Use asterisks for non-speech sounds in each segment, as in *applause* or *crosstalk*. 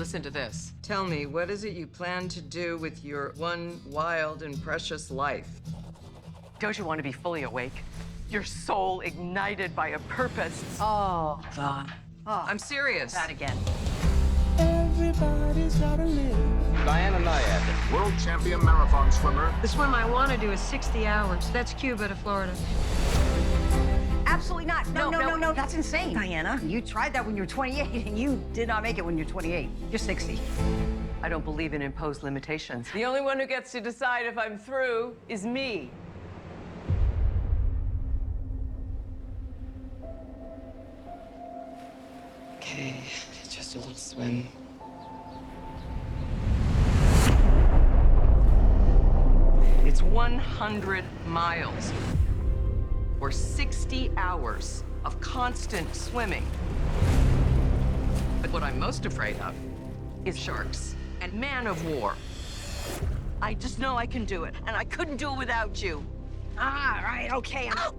Listen to this. Tell me, what is it you plan to do with your one wild and precious life? Don't you want to be fully awake? Your soul ignited by a purpose. Oh, Vaughn. Oh, I'm serious. that again. Everybody's gotta live. Diana Nyad. World champion marathon swimmer. The swim I want to do is 60 hours. That's Cuba to Florida. Absolutely not. No, No, no, no. no, no. That's insane. Diana, you tried that when you were 28 *laughs* and you did not make it when you're 28. You're 60. I don't believe in imposed limitations. The only one who gets to decide if I'm through is me. Okay, just a little swim. It's 100 miles or 60 hours of constant swimming. But what I'm most afraid of is sharks and man of war. I just know I can do it, and I couldn't do it without you. Ah, right, okay. I'm...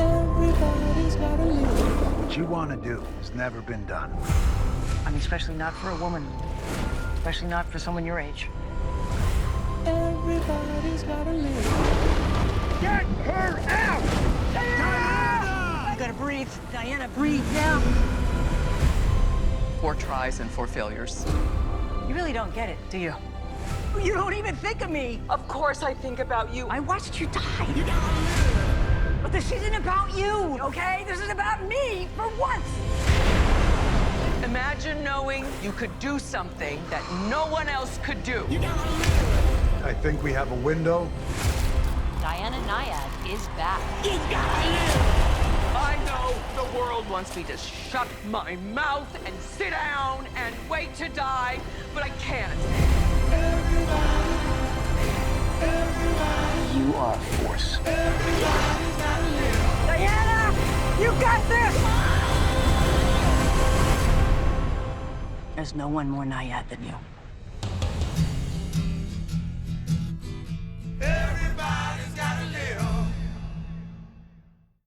Everybody's gotta live. What you want to do has never been done. I mean, especially not for a woman. Especially not for someone your age. Everybody's breathe. Diana, breathe now. Four tries and four failures. You really don't get it, do you? You don't even think of me. Of course I think about you. I watched you die. You gotta live. But this isn't about you, okay? This is about me for once. Imagine knowing you could do something that no one else could do. I think we have a window. Diana Nyad is back. I know the world wants me to shut my mouth and sit down and wait to die, but I can't. You are a force. Diana, you got this. There's no one more Naiad than you.